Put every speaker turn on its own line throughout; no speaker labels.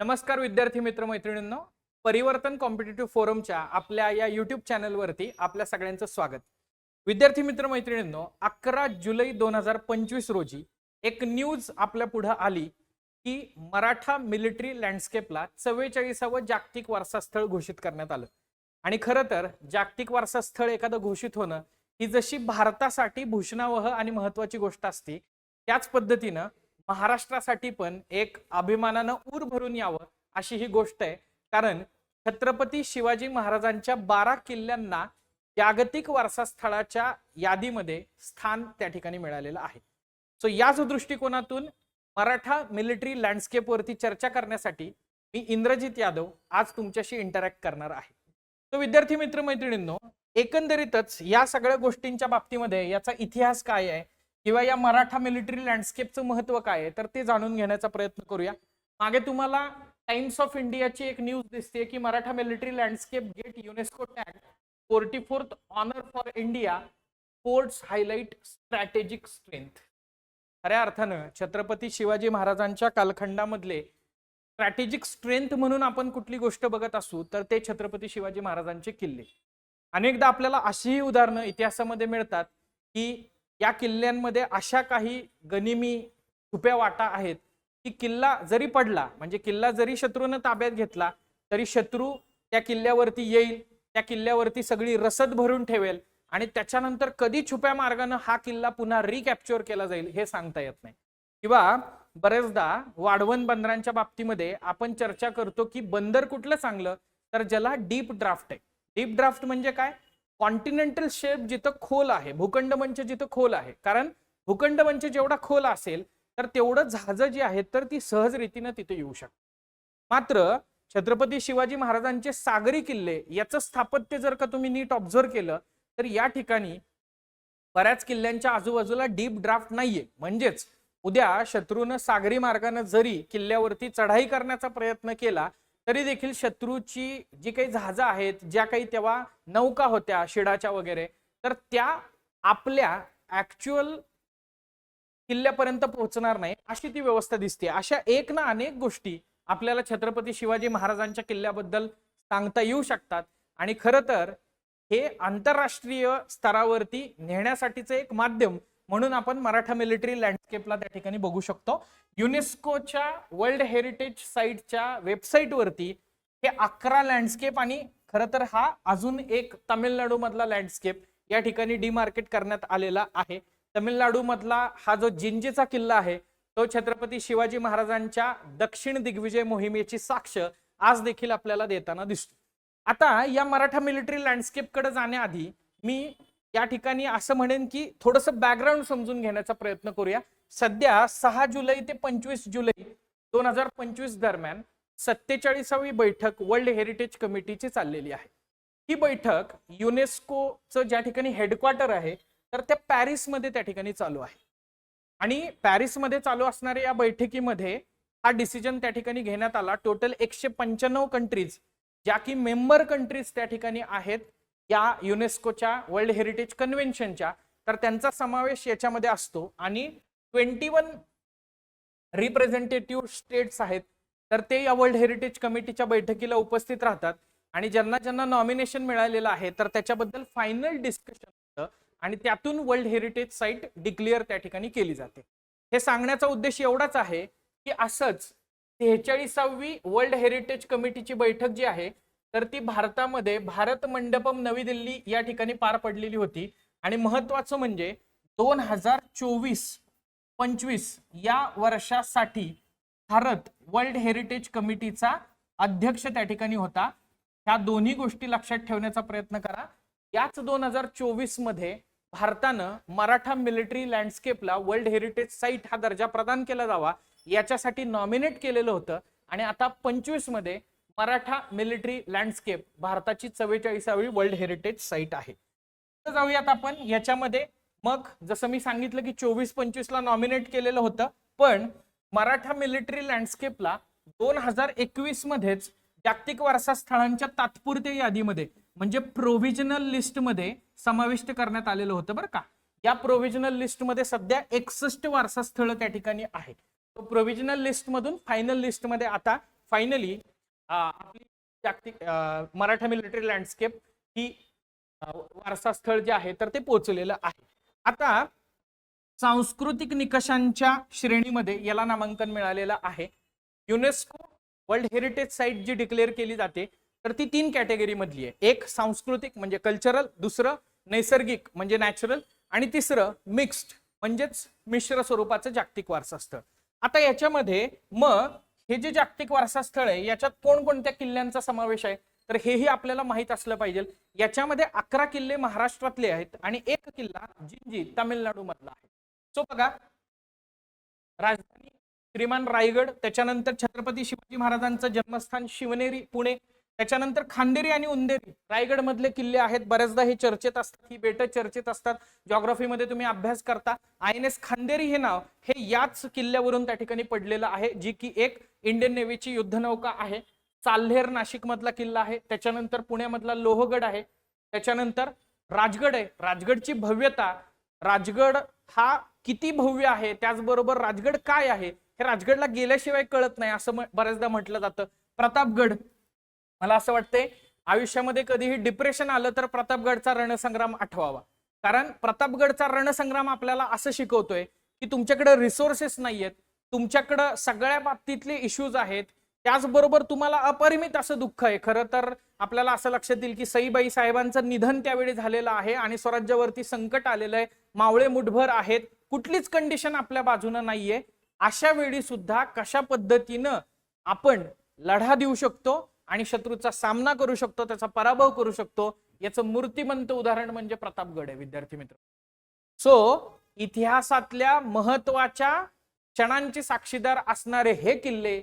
नमस्कार विद्यार्थी मित्र मैत्रिणींनो. परिवर्तन कॉम्पिटेटिव्ह फोरमच्या आपल्या या युट्यूब चॅनलवरती आपल्या सगळ्यांचं स्वागत. विद्यार्थी मित्र मैत्रिणींनो अकरा जुलै दोन हजार पंचवीस रोजी एक न्यूज आपल्या पुढं आली की मराठा मिलिटरी लँडस्केपला चव्वेचाळीसावं जागतिक वारसा घोषित करण्यात आलं. आणि खरं तर जागतिक वारसा स्थळ एखादं घोषित होणं ही जशी भारतासाठी भूषणावह आणि महत्वाची गोष्ट असते त्याच पद्धतीनं महाराष्ट्रासाठी पण एक अभिमानानं ऊर भरून यावं अशी ही गोष्ट आहे. कारण छत्रपती शिवाजी महाराजांच्या बारा किल्ल्यांना जागतिक वारसा स्थळाच्या यादीमध्ये स्थान त्या ठिकाणी मिळालेलं आहे. सो याच दृष्टिकोनातून मराठा मिलिटरी लँडस्केप वरती चर्चा करण्यासाठी मी इंद्रजित यादव आज तुमच्याशी इंटरॅक्ट करणार आहे. तो विद्यार्थी मित्र मैत्रिणींनो एकंदरीतच या सगळ्या गोष्टींच्या बाबतीमध्ये याचा इतिहास काय आहे? किंवा या मराठा मिलिटरी लँडस्केपचं महत्त्व काय आहे तर ते जाणून घेण्याचा प्रयत्न करूया. मागे तुम्हाला टाइम्स ऑफ इंडियाची एक न्यूज दिसते की Maratha military landscape get UNESCO tag forty fourth honour for India forts highlight strategic strength खऱ्या अर्थानं छत्रपती शिवाजी महाराजांच्या कालखंडामधले स्ट्रॅटेजिक स्ट्रेंथ म्हणून आपण कुठली गोष्ट बघत असू तर ते छत्रपती शिवाजी महाराजांचे किल्ले. अनेकदा आपल्याला अशीही उदाहरणं इतिहासामध्ये मिळतात की या किल्ल्यांमध्ये अशा काही गनिमी छुप्या वाटा आहेत की किल्ला जरी पडला म्हणजे किल्ला जरी शत्रूनं ताब्यात घेतला तरी शत्रू त्या किल्ल्यावरती येईल त्या किल्ल्यावरती सगळी रसद भरून ठेवेल आणि त्याच्यानंतर कधी छुप्या मार्गानं हा किल्ला पुन्हा रिकॅप्चर केला जाईल हे सांगता येत नाही. किंवा बरेचदा वाढवण बंदरांच्या बाबतीमध्ये आपण चर्चा करतो की बंदर कुठलं चांगलं? तर ज्याला डीप ड्राफ्ट आहे. डीप ड्राफ्ट म्हणजे काय? कॉन्टिनेंटल शेप जिथं खोल आहे भूखंड मंच जिथं खोल आहे. कारण भूखंड मंच जेवढा खोल असेल तर तेवढं जहाजं जी आहेत तर ती सहज रीतीनं तिथे येऊ शकतात. मात्र छत्रपती शिवाजी महाराजांचे सागरी किल्ले याचं स्थापत्य जर का तुम्ही नीट ऑब्झर्व केलं तर या ठिकाणी बऱ्याच किल्ल्यांच्या आजूबाजूला डीप ड्राफ्ट नाहीये. म्हणजेच उद्या शत्रूनं सागरी मार्गाने जरी किल्ल्यावरती चढाई करण्याचा प्रयत्न केला तरी देखील शत्रूची जी काही जहाजं आहेत ज्या काही तेव्हा नौका होत्या शिडाच्या वगैरे तर त्या आपल्या ऍक्च्युअल किल्ल्यापर्यंत पोहोचणार नाही अशी ती व्यवस्था दिसते अशा एक ना अनेक गोष्टी आपल्याला छत्रपती शिवाजी महाराजांच्या किल्ल्याबद्दल सांगता येऊ शकतात. आणि खरं तर हे आंतरराष्ट्रीय स्तरावरती नेण्यासाठीचं एक माध्यम म्हणून आपण मराठा मिलिटरी लँडस्केपला त्या ठिकाणी बघू शकतो. युनेस्कोच्या वर्ल्ड हेरिटेज साईटच्या वेबसाईटवरती हे अकरा लँडस्केप आणि खरं तर हा अजून एक तामिळनाडू मधला लँडस्केप या ठिकाणी डिमार्केट करण्यात आलेला आहे. तमिळनाडू मधला हा जो जिंजीचा किल्ला आहे तो छत्रपती शिवाजी महाराजांच्या दक्षिण दिग्विजय मोहिमेची साक्ष आज देखील आपल्याला देताना दिसतो. आता या मराठा मिलिटरी लँडस्केपकडे जाण्याआधी मी या ठिकाणी असं म्हणेन की थोडंसं बॅकग्राऊंड समजून घेण्याचा प्रयत्न करूया. सध्या सहा जुलै ते पंचवीस जुलै दोन हजार पंचवीस दरम्यान सत्तेचाळीसावी बैठक वर्ल्ड हेरिटेज कमिटीची चाललेली आहे. ही बैठक युनेस्कोचं ज्या ठिकाणी हेडक्वार्टर आहे तर त्या पॅरिसमध्ये त्या ठिकाणी चालू आहे. आणि पॅरिसमध्ये चालू असणाऱ्या या बैठकीमध्ये हा डिसिजन त्या ठिकाणी घेण्यात आला. टोटल एकशे पंच्याण्णव कंट्रीज ज्या की मेंबर कंट्रीज त्या ठिकाणी आहेत या युनेस्कोच्या वर्ल्ड हेरिटेज कन्व्हेन्शनच्या तर त्यांचा समावेश याच्यामध्ये असतो. आणि ट्वेंटी वन रिप्रेझेंटेटिव्ह स्टेट्स आहेत तर ते या वर्ल्ड हेरिटेज कमिटीच्या बैठकीला उपस्थित राहतात. आणि ज्यांना ज्यांना नॉमिनेशन मिळालेलं आहे तर त्याच्याबद्दल फायनल डिस्कशन होतं. आणि त्यातून वर्ल्ड हेरिटेज साईट डिक्लेअर त्या ठिकाणी केली जाते. हे सांगण्याचा उद्देश एवढाच आहे की असंच सेहेचाळीसावी वर्ल्ड हेरिटेज कमिटीची बैठक जी आहे तर ती भारतामध्ये भारत मंडपम नवी दिल्ली या ठिकाणी पार पडलेली होती. आणि महत्वाचं म्हणजे दोन हजार चोवीस पंचवीस या वर्षासाठी भारत वर्ल्ड हेरिटेज कमिटीचा अध्यक्ष त्या ठिकाणी होता. ह्या दोन्ही गोष्टी लक्षात ठेवण्याचा प्रयत्न करा. याच दोन हजार चोवीसमध्ये भारतानं मराठा मिलिटरी लँडस्केपला वर्ल्ड हेरिटेज साईट हा दर्जा प्रदान केला जावा याच्यासाठी नॉमिनेट केलेलं होतं. आणि आता पंचवीसमध्ये मराठा मिलिटरी लँडस्केप भारताची चव्वेचाळीसावी वर्ल्ड हेरिटेज साईट आहे. तर जाऊयात आपण याच्यामध्ये. मग जसं मी सांगितलं की चोवीस पंचवीस ला नॉमिनेट केलेलं होतं पण मराठा मिलिटरी लँडस्केपला दोन हजार एकवीस मध्येच जागतिक वारसा स्थळांच्या तात्पुरत्या यादीमध्ये म्हणजे प्रोव्हिजनल लिस्टमध्ये समाविष्ट करण्यात आलेलं होतं बरं का. या प्रोव्हिजनल लिस्टमध्ये सध्या एकसष्ट वारसा स्थळ त्या ठिकाणी आहेत. प्रोव्हिजनल लिस्टमधून फायनल लिस्टमध्ये आता फायनली आपली जागतिक मराठा मिलिटरी लँडस्केप ही वारसा स्थळ जे आहे तर ते पोहोचलेलं आहे. आता सांस्कृतिक निकषांच्या श्रेणीमध्ये याला नामांकन मिळालेलं आहे. युनेस्को वर्ल्ड हेरिटेज साईट जी डिक्लेअर केली जाते तर ती तीन कॅटेगरी मधली आहे. एक सांस्कृतिक म्हणजे कल्चरल दुसरं नैसर्गिक म्हणजे नॅचरल आणि तिसरं मिक्स्ड म्हणजेच मिश्र स्वरूपाचं जागतिक वारसा स्थळ. आता याच्यामध्ये मग हे जे जागतिक वारसा स्थळ आहे याच्यात कोणकोणत्या किल्ल्यांचा समावेश आहे? तर हेही आपल्याला माहीत असलं पाहिजे. याच्यामध्ये अकरा किल्ले महाराष्ट्रातले आहेत आणि एक किल्ला जिंजी तामिळनाडू मधला आहे. सो बघा राजधानी श्रीमान रायगड त्याच्यानंतर छत्रपती शिवाजी महाराजांचं जन्मस्थान शिवनेरी पुणे त्याच्यानंतर खांदेरी आणि उंदेरी रायगड मधले किल्ले आहेत. बऱ्याचदा हे चर्चेत असतात. ही बेट चर्चेत असतात. जॉग्राफीमध्ये तुम्ही अभ्यास करता. आय एन एस खांदेरी हे नाव हे याच किल्ल्यावरून त्या ठिकाणी पडलेलं आहे जी की एक इंडियन नेव्हीची युद्धनौका आहे. चाल्हेर नाशिक मधला किल्ला आहे. त्याच्यानंतर पुण्यामधला लोहगड आहे. त्याच्यानंतर राजगड आहे. राजगडची भव्यता राजगड हा किती भव्य आहे त्याचबरोबर राजगड काय आहे हे राजगडला गेल्याशिवाय कळत नाही असं बऱ्याचदा म्हटलं जातं. प्रतापगड मला असं वाटतंय आयुष्यामध्ये कधीही डिप्रेशन आलं तर प्रतापगडचा रणसंग्राम आठवावा. कारण प्रतापगडचा रणसंग्राम आपल्याला असं शिकवतोय की तुमच्याकडे रिसोर्सेस नाहीयेत तुमच्याकडं सगळ्या बाबतीतले इश्यूज आहेत त्याचबरोबर तुम्हाला अपरिमित असं दुःख आहे. खरं तर आपल्याला असं लक्षात येईल की सईबाई साहेबांचं निधन त्यावेळी झालेलं आहे आणि स्वराज्यावरती संकट आलेलं आहे. मावळे मुठभर आहेत. कुठलीच कंडिशन आपल्या बाजूनं नाहीये. अशा वेळी सुद्धा कशा पद्धतीनं आपण लढा देऊ शकतो? आणि शत्रूचा सामना करू शकतो त्याचा पराभव करू शकतो. याचं मूर्तिमंत उदाहरण म्हणजे प्रतापगड आहे विद्यार्थी मित्र. सो इतिहासातल्या महत्त्वाच्या क्षणांचे साक्षीदार असणारे हे किल्ले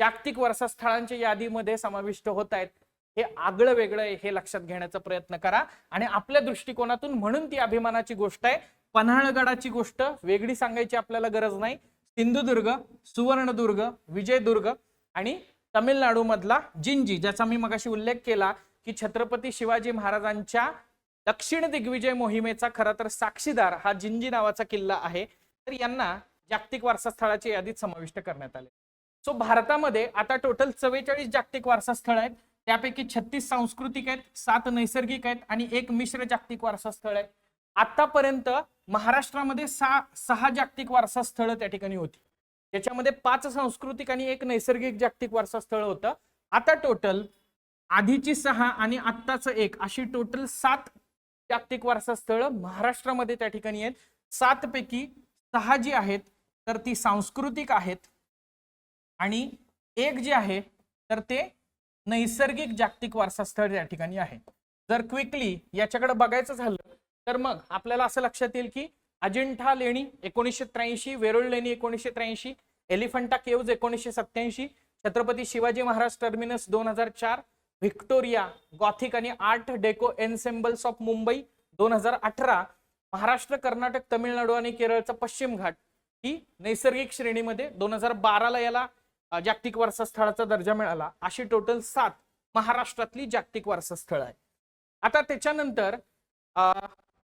जागतिक वारसा स्थळांच्या यादीमध्ये समाविष्ट होत आहेत. हे आगळं वेगळं आहे हे लक्षात घेण्याचा प्रयत्न करा. आणि आपल्या दृष्टिकोनातून म्हणून ती अभिमानाची गोष्ट आहे. पन्हाळगडाची गोष्ट वेगळी सांगायची आपल्याला गरज नाही. सिंधुदुर्ग सुवर्णदुर्ग विजयदुर्ग आणि तमिळनाडूमधला जिंजी ज्याचा मी मगाशी उल्लेख केला की छत्रपती शिवाजी महाराजांच्या दक्षिण दिग्विजय मोहिमेचा खरा तर साक्षीदार हा जिंजी नावाचा किल्ला आहे. तर यांना जागतिक वारसा स्थळाच्या यादीत समाविष्ट करण्यात आले. सो भारतामध्ये आता टोटल चव्वेचाळीस जागतिक वारसा स्थळ आहेत. त्यापैकी छत्तीस सांस्कृतिक आहेत सात नैसर्गिक आहेत आणि एक मिश्र जागतिक वारसा स्थळ आहे आतापर्यंत महाराष्ट्रामध्ये सहा सहा जागतिक वारसा स्थळं त्या ठिकाणी होती. त्याच्यामध्ये पाच सांस्कृतिक आणि एक नैसर्गिक जागतिक वारसा स्थळ होतं. आता टोटल आधीची सहा आणि आत्ताचं एक अशी टोटल सात जागतिक वारसा स्थळं महाराष्ट्रामध्ये त्या ठिकाणी आहेत. सात पैकी सहा जी आहेत तर ती सांस्कृतिक आहेत. आणि एक जे आहे तर ते नैसर्गिक जागतिक वारसा स्थळ या ठिकाणी आहे. जर क्विकली याच्याकडे बघायचं झालं तर मग आपल्याला असं लक्षात येईल की अजिंठा लेणी एकोणीसशे त्र्याऐंशी वेरुळ लेणी एकोणीसशे त्र्याऐंशी एलिफंटा केव्ज एकोणीसशे सत्याऐंशी छत्रपती शिवाजी महाराज टर्मिनस दोन हजार चार व्हिक्टोरिया गॉथिक आणि art deco ensembles of Mumbai दोन हजार अठरा महाराष्ट्र कर्नाटक तमिळनाडू आणि केरळचा पश्चिम घाट ही नैसर्गिक श्रेणीमध्ये दोन हजार बाराला याला जागतिक वारसा स्थळाचा दर्जा मिळाला. अशी टोटल सात महाराष्ट्रातली जागतिक वारसा स्थळ आहे आता त्याच्यानंतर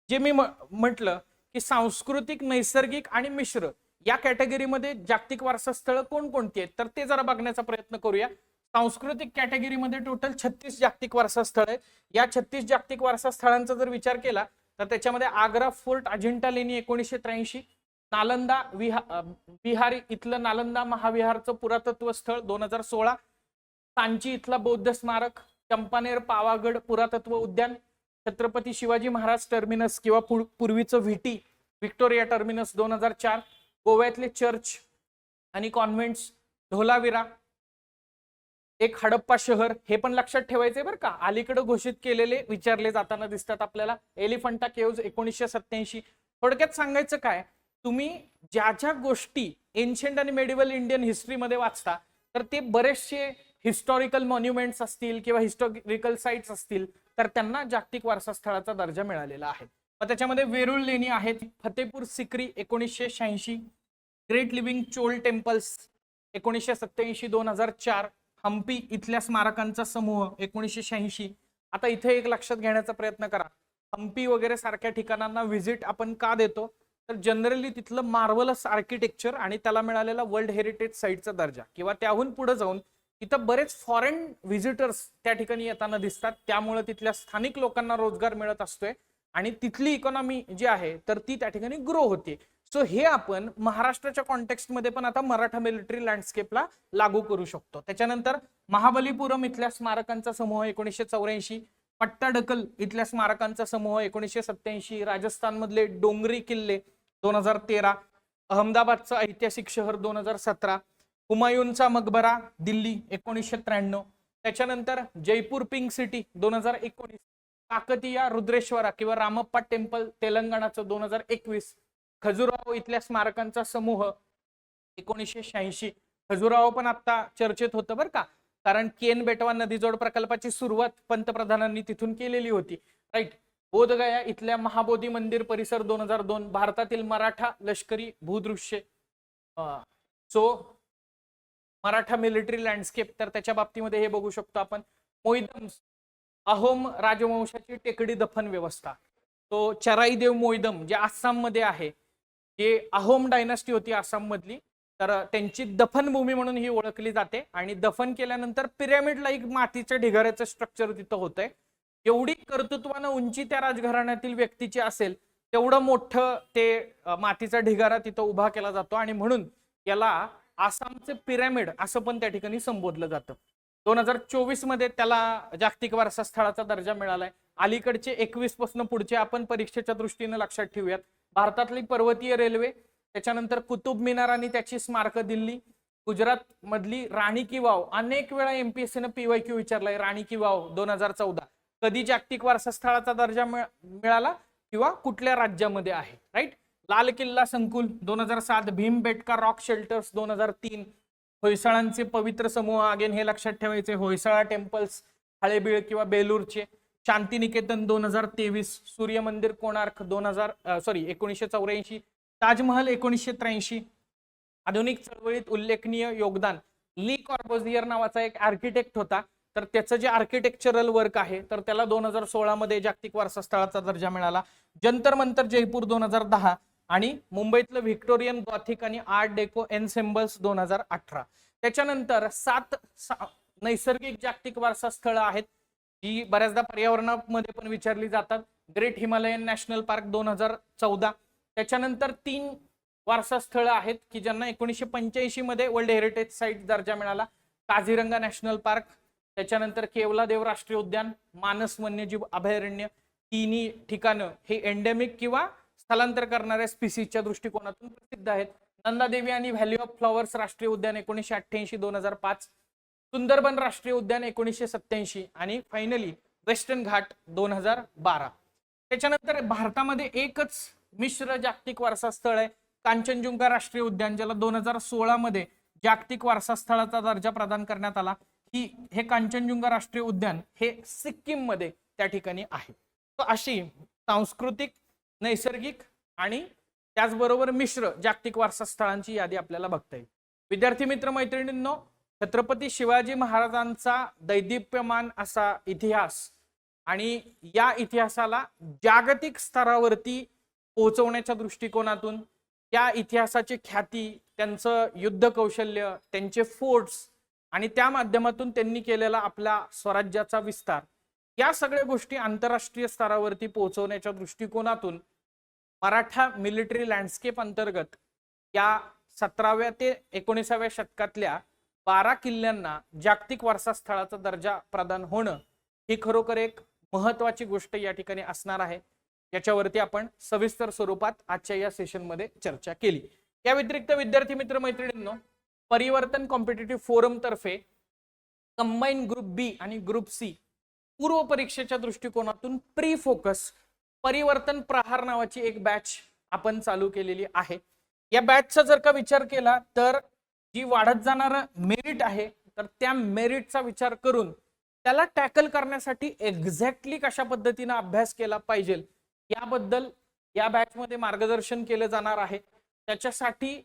जे मी म्हटलं की सांस्कृतिक नैसर्गिक आणि मिश्र या कॅटेगरीमध्ये जागतिक वारसा स्थळं कोणकोणती आहेत? तर ते जरा बघण्याचा प्रयत्न करूया. सांस्कृतिक कॅटेगरीमध्ये टोटल छत्तीस जागतिक वारसा स्थळ आहेत. या छत्तीस जागतिक वारसा स्थळांचा जर विचार केला तर त्याच्यामध्ये आग्रा फोर्ट अजिंठा लेणी एकोणीसशे त्र्याऐंशी नालंदा विहा बिहारी इथलं नालंदा महाविहारचं पुरातत्व स्थळ दोन हजार सोळा सांची इथला बौद्ध स्मारक चंपानेर पावागड पुरातत्व उद्यान छत्रपती शिवाजी महाराज टर्मिनस किंवा पूर्वीचं व्हीटी व्हिक्टोरिया टर्मिनस दोन हजार चार गोव्यातले चर्च आणि कॉन्व्हेंट्स ढोलाविरा एक हडप्पा शहर हे पण लक्षात ठेवायचंय बरं का. अलीकडे घोषित केलेले विचारले जाताना दिसतात आपल्याला एलिफंटा केव्ज एकोणीसशे सत्याऐंशी थोडक्यात सांगायचं काय तुम्ही ज्या ज्या गोष्टी एन्शंट आणि मेडिवल इंडियन हिस्ट्रीमध्ये वाचता तर ते बरेचसे हिस्टॉरिकल मॉन्युमेंट्स असतील किंवा हिस्टॉरिकल साईट्स असतील तर त्यांना जागतिक वारसा स्थळाचा दर्जा मिळालेला आहे. मग त्याच्यामध्ये वेरुळ लेणी आहेत. फतेपूर सिक्री एकोणीसशे शहाऐंशी ग्रेट लिव्हिंग चोल टेम्पल्स एकोणीसशे सत्याऐंशी दोन हजार चार हम्पी इथल्या स्मारकांचा समूह एकोणीसशे शहाऐंशी. आता इथे एक लक्षात घेण्याचा प्रयत्न करा. हम्पी वगैरे सारख्या ठिकाणांना व्हिजिट आपण का देतो? तर जनरली तिथलं मार्वलस आर्किटेक्चर आणि त्याला मिळालेला वर्ल्ड हेरिटेज साईटचा दर्जा. किंवा त्याहून पुढे जाऊन इथं बरेच फॉरेन व्हिजिटर्स त्या ठिकाणी येताना दिसतात. त्यामुळे तिथल्या स्थानिक लोकांना रोजगार मिळत असतोय. आणि तिथली इकॉनॉमी जी आहे तर ती त्या ठिकाणी ग्रो होते. सो हे आपण महाराष्ट्राच्या कॉन्टेक्स्टमध्ये पण आता मराठा मिलिटरी लँडस्केपला लागू करू शकतो. त्याच्यानंतर महाबलीपुरम इथल्या स्मारकांचा समूह एकोणीसशे चौऱ्याऐंशी पट्टाडकल इथल्या स्मारकांचा समूह एकोणीसशे सत्याऐंशी राजस्थानमधले डोंगरी किल्ले दोन हजार तेरा अहमदाबादचं ऐतिहासिक शहर दोन हजार सतरा हुमायूनचा मकबरा दिल्ली एकोणीसशे त्र्याण्णव त्याच्यानंतर जयपूर पिंक सिटी दोन हजार एकोणीस काकतिया रुद्रेश्वरा किंवा रामप्पा टेम्पल तेलंगणाचं दोन हजार एकवीस. खजुराहो इथल्या स्मारकांचा समूह एकोणीसशे शहाऐंशी. खजुराहो पण आता चर्चेत होतं बरं का. कारण केन बेटवा नदीजोड प्रकल्पाची सुरुवात पंतप्रधानांनी तिथून केलेली होती. राईट बोधगया इथल्या महाबोधी मंदिर परिसर दोन हजार दोन. भारतातील मराठा लष्करी भूदृश्य. सो मराठा मिलिटरी लँडस्केप तर त्याच्या बाबतीमध्ये हे बघू शकतो आपण. मोईदम अहोम राजवंशाची टेकडी दफन व्यवस्था. तो चराईदेव मोईदम जे आसाममध्ये आहे जे अहोम डायनास्टी होती आसाम मधली तर त्यांची दफनभूमी म्हणून ही ओळखली जाते आणि दफन केल्यानंतर पिरॅमिड लाईक मातीच्या ढिगाऱ्याचं स्ट्रक्चर तिथं होतंय. एवढी कर्तृत्वानं उंची त्या राजघराण्यातील व्यक्तीची असेल तेवढं मोठं ते मातीचा ढिगारा तिथं उभा केला जातो आणि म्हणून याला आसामचे पिरॅमिड असं पण त्या ठिकाणी संबोधलं जातं. दोन हजार चोवीसमध्ये त्याला जागतिक वारसा स्थळाचा दर्जा मिळालाय. अलीकडचे एकवीसपासून पुढचे आपण परीक्षेच्या दृष्टीने लक्षात ठेवूयात. भारतातली पर्वतीय रेल्वे त्याच्यानंतर कुतुब मिनार आणि त्याची स्मारक दिल्ली गुजरात मधली राणी की वाव. अनेक वेळा एमपीएससीनं पीवाय क्यू विचारलाय राणी की वाव दोन हजार चौदा. कधी जागतिक वारसा स्थळाचा दर्जा मिळाला किंवा कुठल्या राज्यामध्ये आहे? राईट लाल किल्ला संकुल दोन हजार सात भीमबेटका रॉक शेल्टर्स दोन हजार तीन. होयसाळांचे पवित्र समूह अगेन हे लक्षात ठेवायचे. होयसाळा टेम्पल्स हळेबीळ किंवा बेलूरचे. शांतिनिकेतन दोन हजार तेवीस सूर्य मंदिर कोणार्क दोन हजार सॉरी एकोणीसशे चौऱ्याऐंशी ताजमहल एकोणीसशे त्र्याऐंशी. आधुनिक चळवळीत उल्लेखनीय योगदान. ली कॉर्बोझियर नावाचा एक आर्किटेक्ट होता. तर त्याचं जे आर्किटेक्चरल वर्क आहे तर त्याला दोन हजार सोळामध्ये जागतिक वारसा स्थळाचा दर्जा मिळाला. जंतर मंतर जयपूर दोन हजार दहा. आणि मुंबईतलं व्हिक्टोरियन गॉथिक आणि आर्ट डेको एन्सेम्बल्स दोन हजार अठरा. त्याच्यानंतर सात सा- नैसर्गिक जागतिक वारसा स्थळं आहेत जी बऱ्याचदा पर्यावरणामध्ये पण विचारली जातात. ग्रेट हिमालयन नॅशनल पार्क दोन हजार चौदा. त्याच्यानंतर तीन वारसा स्थळं आहेत की ज्यांना एकोणीसशे पंच्याऐंशी मध्ये वर्ल्ड हेरिटेज साईट दर्जा मिळाला. काझीरंगा नॅशनल पार्क त्याच्यानंतर केवलादेव राष्ट्रीय उद्यान मानस वन्यजीव अभयारण्य तिन्ही ठिकाणं हे एंडेमिक किंवा स्थलांतर करणाऱ्या स्पिसीजच्या दृष्टिकोनातून प्रसिद्ध आहेत. नंदादेवी आणि व्हॅली ऑफ फ्लॉवर्स राष्ट्रीय उद्यान एकोणीसशे अठ्ठ्याऐंशी दोन हजार पाच. सुंदरबन राष्ट्रीय उद्यान एकोणीसशे सत्याऐंशी आणि फायनली वेस्टर्न घाट दोन हजार बारा. त्याच्यानंतर भारतामध्ये एकच मिश्र जागतिक वारसा स्थळ आहे. कांचनजुंगा राष्ट्रीय उद्यान ज्याला दोन हजार सोळा मध्ये जागतिक वारसा स्थळाचा दर्जा प्रदान करण्यात आला. ही हे कांचनजुंगा राष्ट्रीय उद्यान हे सिक्कीममध्ये त्या ठिकाणी आहे. तर अशी सांस्कृतिक नैसर्गिक आणि त्याचबरोबर मिश्र जागतिक वारसा स्थळांची यादी आपल्याला बघता येईल. विद्यार्थी मित्र मैत्रिणींनो छत्रपती शिवाजी महाराजांचा दैदिप्यमान असा इतिहास आणि या इतिहासाला जागतिक स्तरावरती पोहोचवण्याच्या दृष्टिकोनातून त्या इतिहासाची ख्याती त्यांचं युद्ध कौशल्य त्यांचे फोर्ट्स आणि त्या माध्यमातून त्यांनी केलेला आपला स्वराज्याचा विस्तार या सगळ्या गोष्टी आंतरराष्ट्रीय स्तरावरती पोहोचवण्याच्या दृष्टिकोनातून मराठा मिलिटरी लँडस्केप अंतर्गत या सतराव्या ते एकोणीसाव्या शतकातल्या बारा किल्ल्यांना जागतिक वारसा स्थळाचा दर्जा प्रदान होणं ही खरोखर एक महत्वाची गोष्ट या ठिकाणी असणार आहे. याच्यावरती आपण सविस्तर स्वरूपात आजच्या या सेशनमध्ये चर्चा केली. या व्यतिरिक्त विद्यार्थी मित्र मैत्रिणींनो परिवर्तन कॉम्पिटेटिव्ह फोरम तर्फे कंबाईन ग्रुप बी आणि ग्रुप सी पूर्व परीक्षेच्या दृष्टिकोनातून प्री फोकस परिवर्तन प्रहार नावाची एक बॅच आपण चालू केलेली आहे. या बॅचचा जर का विचार केला तर जी वाढत जाणार मेरिट आहे तर त्या मेरिटचा विचार करून त्याला टॅकल करण्यासाठी एक्झॅक्टली कशा पद्धतीनं अभ्यास केला पाहिजे याबद्दल या बॅचमध्ये मार्गदर्शन केलं जाणार आहे. त्याच्यासाठी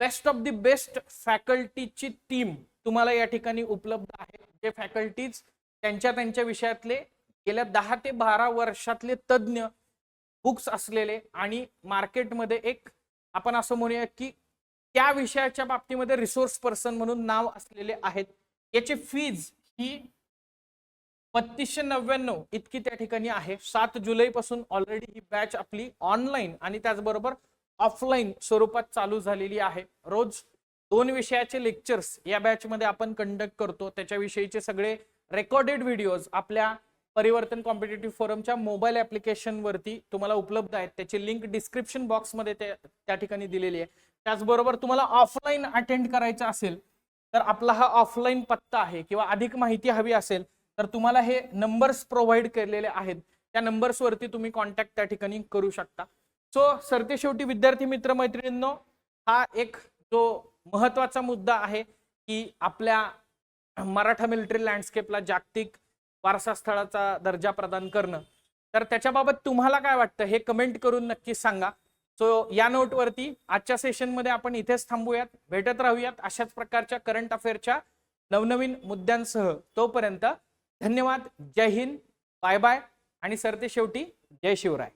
बेस्ट ऑफ द बेस्ट फॅकल्टीची टीम तुम्हाला या ठिकाणी उपलब्ध आहे. जे फॅकल्टीज त्यांच्या त्यांच्या विषयातले गेल्या दहा ते बारा वर्षातले तज्ज्ञ बुक्स असलेले आणि मार्केटमध्ये एक आपण असं म्हणूया की त्या विषयाच्या बाबतीमध्ये रिसोर्स पर्सन म्हणून नाव असलेले आहेत. याची फीज ही बत्तीसशे नव्याण्णव इतकी त्या ठिकाणी आहे. सात जुलै पासून ऑलरेडी ही बॅच आपली ऑनलाईन आणि त्याचबरोबर ऑफलाईन स्वरूपात चालू झालेली आहे. रोज दोन विषयाचे लेक्चर्स या बॅच मध्ये आपण कंडक्ट करतो. त्याच्याविषयीचे सगळे रेकॉर्डेड व्हिडिओज आपल्या परिवर्तन कॉम्पिटेटिव्ह फोरमच्या मोबाईल ऍप्लिकेशनवरती तुम्हाला उपलब्ध आहेत. त्याची लिंक डिस्क्रिप्शन बॉक्समध्ये त्या ठिकाणी दिलेली आहे. त्याचबरोबर तुम्हाला ऑफलाईन अटेंड करायचं असेल तर आपला हा ऑफलाईन पत्ता आहे किंवा अधिक माहिती हवी असेल तर तुम्हाला हे नंबर्स प्रोव्हाइड केलेले आहेत. त्या नंबर्सवरती तुम्ही कॉन्टॅक्ट त्या ठिकाणी करू शकता. सो सरते शेवटी विद्यार्थी मित्र मैत्रिणींनो हा एक जो महत्त्वाचा मुद्दा आहे की आपल्या मराठा मिलिटरी लँडस्केपला जागतिक वारसास्थळाचा दर्जा प्रदान करणं. तर त्याच्याबाबत तुम्हाला काय वाटतं? हे कमेंट करून नक्की सांगा. सो या नोटवरती आजच्या सेशनमध्ये आपण इथेच थांबूयात. भेटत राहूयात अशाच प्रकारच्या करंट अफेअरच्या नवनवीन मुद्द्यांसह. तोपर्यंत धन्यवाद. जय हिंद. बाय बाय आणि सरते शेवटी जय शिवराय.